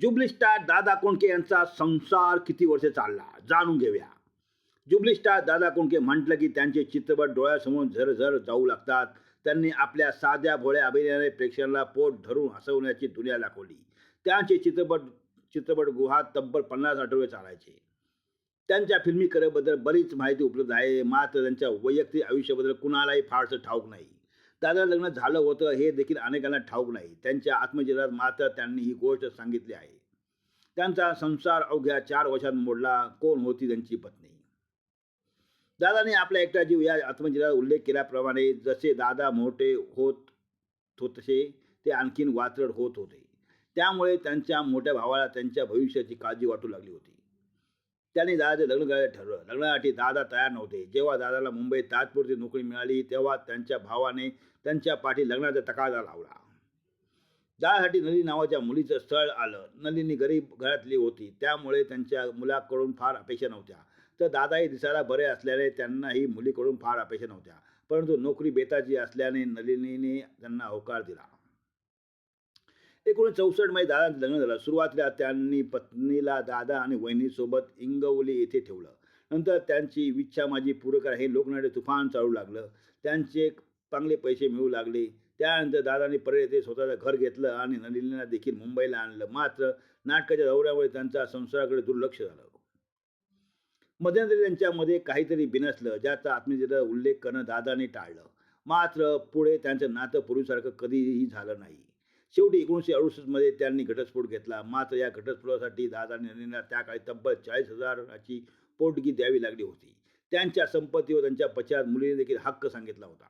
Jubilee star Dada Kondke यांचा संसार किती वर्षे चालला? जाणून घेऊया. जुबली स्टार दादा कोंडके म्हटलं की त्यांचे चित्रपट डोळ्यासमोर झरझर जाऊ लागतात. त्यांनी आपल्या साध्या भोळ्या अभिनयाने प्रेक्षकांना पोट धरून हसवण्याची दुनिया दाखवली. त्यांचे चित्रपट चित्रपटगृहात तब्बल पन्नास आठवडे चालायचे. त्यांच्या फिल्मी करेबद्दल बरीच माहिती उपलब्ध आहे. मात्र त्यांच्या वैयक्तिक आयुष्याबद्दल कुणालाही फारसं ठाऊक नाही. दादा लग्न झालं होतं हे देखील अनेकांना ठाऊक नाही. त्यांच्या आत्मचित्रात मात्र त्यांनी ही गोष्ट सांगितली आहे. त्यांचा संसार अवघ्या चार वर्षात मोडला. कोण होती त्यांची पत्नी? दादाने आपल्या एकटा जीव या आत्मचित्रात उल्लेख केल्याप्रमाणे जसे दादा मोठे होत हो तसे ते आणखीन वात्रड होत होते. त्यामुळे त्यांच्या मोठ्या भावाला त्यांच्या भविष्याची काळजी वाटू लागली होती. त्याने दादाचे लग्न करायचं ठरवलं. लग्नासाठी दादा तयार नव्हते. जेव्हा दादाला मुंबईत तात्पुरती नोकरी मिळाली तेव्हा त्यांच्या भावाने त्यांच्या पाठी लग्नाचा तकादा लावला. दादासाठी नलिनी नावाच्या मुलीचं स्थळ आलं. नलिनी गरीब घरातली होती. त्यामुळे त्यांच्या मुलाकडून फार अपेक्षा नव्हत्या. तर दादाही दिसायला बरे असल्याने त्यांनाही मुलीकडून फार अपेक्षा नव्हत्या. परंतु नोकरी बेताची असल्याने नलिनीने त्यांना होकार दिला. एकोणीसशे चौसष्टमध्ये दादांचं लग्न झालं. सुरुवातीला त्यांनी पत्नीला दादा आणि वहिनीसोबत इंगवली येथे ठेवलं. नंतर त्यांची इच्छा माझी पूर्ण हे लोकनाट्य तुफान चालू लागलं. त्यांचे चांगले पैसे मिळू लागले. त्यानंतर दादांनी परत येथे स्वतःचं घर घेतलं आणि नलिनीला देखील मुंबईला आणलं. मात्र नाटकाच्या दौऱ्यामुळे त्यांचा संसाराकडे दुर्लक्ष झालं. मध्यंतरी त्यांच्यामध्ये काहीतरी बिनसलं ज्याचा आत्मचित्रात उल्लेख करणं दादाने टाळलं. मात्र पुढे त्यांचं नातं पूर्वीसारखं कधीही झालं नाही. शेवटी एकोणीसशे अडुसष्टमध्ये त्यांनी घटस्फोट घेतला. मात्र या घटस्फोटासाठी दादा नलिनीला त्या काळी तब्बल चाळीस हजाराची पोटगी द्यावी लागली होती. त्यांच्या संपत्तीवर त्यांच्या पश्चात मुलीने देखील हक्क सांगितला होता.